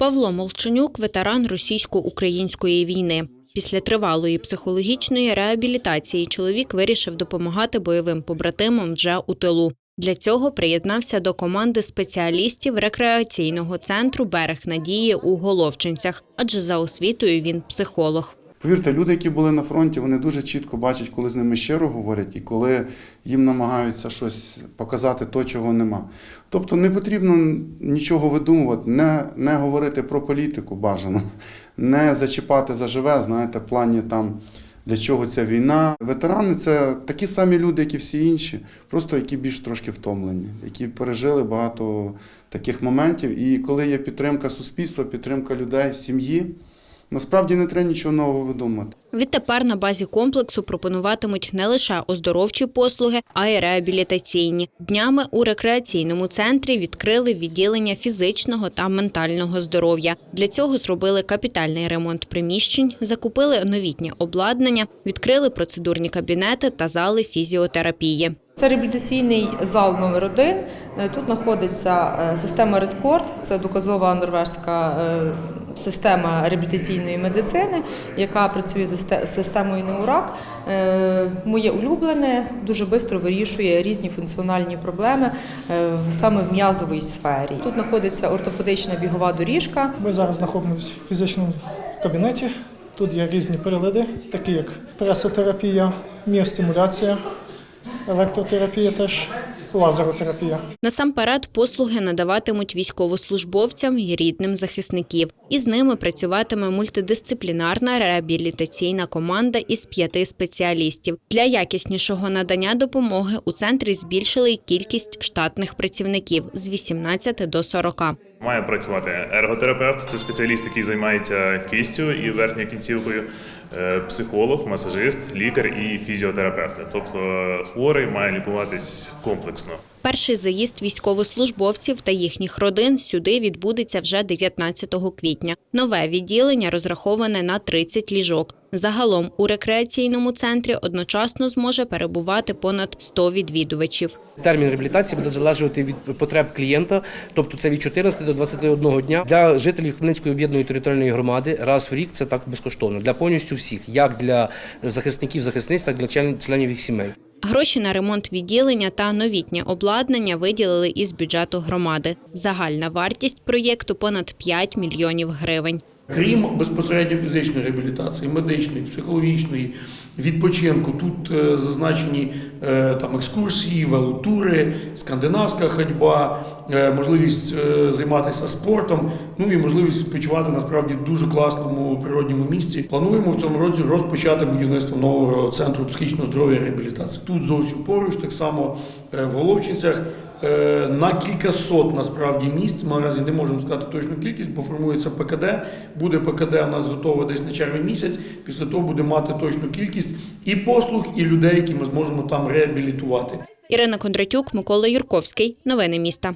Павло Молчанюк ветеран російсько-української війни. Після тривалої психологічної реабілітації чоловік вирішив допомагати бойовим побратимам вже у тилу. Для цього приєднався до команди спеціалістів рекреаційного центру Берег Надії у Головчинцях, адже за освітою він психолог. Повірте, люди, які були на фронті, вони дуже чітко бачать, коли з ними щиро говорять, і коли їм намагаються щось показати то, чого нема. Тобто не потрібно нічого видумувати, не, не говорити про політику бажано, не зачіпати заживе, знаєте, в плані там. Для чого ця війна? Ветерани це такі самі люди, як і всі інші, просто які більш трошки втомлені, які пережили багато таких моментів. І коли є підтримка суспільства, підтримка людей, сім'ї, насправді не треба нічого нового видумати. Відтепер на базі комплексу пропонуватимуть не лише оздоровчі послуги, а й реабілітаційні. Днями у рекреаційному центрі відкрили відділення фізичного та ментального здоров'я. Для цього зробили капітальний ремонт приміщень, закупили новітнє обладнання, відкрили процедурні кабінети та зали фізіотерапії. Це реабілітаційний зал номер один. Тут знаходиться е, система Redcord, це доказова норвежська е, система реабілітаційної медицини, яка працює з системою Неурак. Е, Моє улюблене дуже швидко вирішує різні функціональні проблеми е, саме в м'язовій сфері. Тут знаходиться ортопедична бігова доріжка. Ми зараз знаходимося в фізичному кабінеті. Тут є різні прилади, такі як пресотерапія, міостимуляція, електротерапія теж, лазеротерапія. Насамперед послуги надаватимуть військовослужбовцям і рідним захисників. І з ними працюватиме мультидисциплінарна реабілітаційна команда із п'яти спеціалістів. Для якіснішого надання допомоги у центрі збільшили кількість штатних працівників з 18 до 40. Має працювати ерготерапевт, це спеціаліст, який займається кістю і верхньою кінцівкою, е, психолог, масажист, лікар і фізіотерапевт. Тобто е, хворий має лікуватись комплексно. Перший заїзд військовослужбовців та їхніх родин сюди відбудеться вже 19 квітня. Нове відділення розраховане на 30 ліжок. Загалом у рекреаційному центрі одночасно зможе перебувати понад 100 відвідувачів. Термін реабілітації буде залежати від потреб клієнта, тобто це від 14 до 21 дня. Для жителів Хмельницької об'єднаної територіальної громади раз в рік це так безкоштовно. Для повністю всіх, як для захисників, захисниць, так і для членів їх сімей. Гроші на ремонт відділення та новітнє обладнання виділили із бюджету громади. Загальна вартість проєкту понад 5 мільйонів гривень. Крім безпосередньо фізичної реабілітації, медичної, психологічної, відпочинку, тут е, зазначені е, там екскурсії, велотури, скандинавська ходьба, е, можливість займатися спортом, ну і можливість відпочивати насправді в дуже класному природньому місці. Плануємо в цьому році розпочати будівництво нового центру психічного здоров'я і реабілітації. Тут зовсім поруч, так само в Головчинцях. Е, На кількасот насправді місць. Ми не можемо сказати точну кількість, бо формується ПКД. Буде ПКД у нас готове десь на червень місяць. Після того буде мати точну кількість і послуг, і людей, які ми зможемо там реабілітувати. Ірина Кондратюк, Микола Юрковський. Новини міста.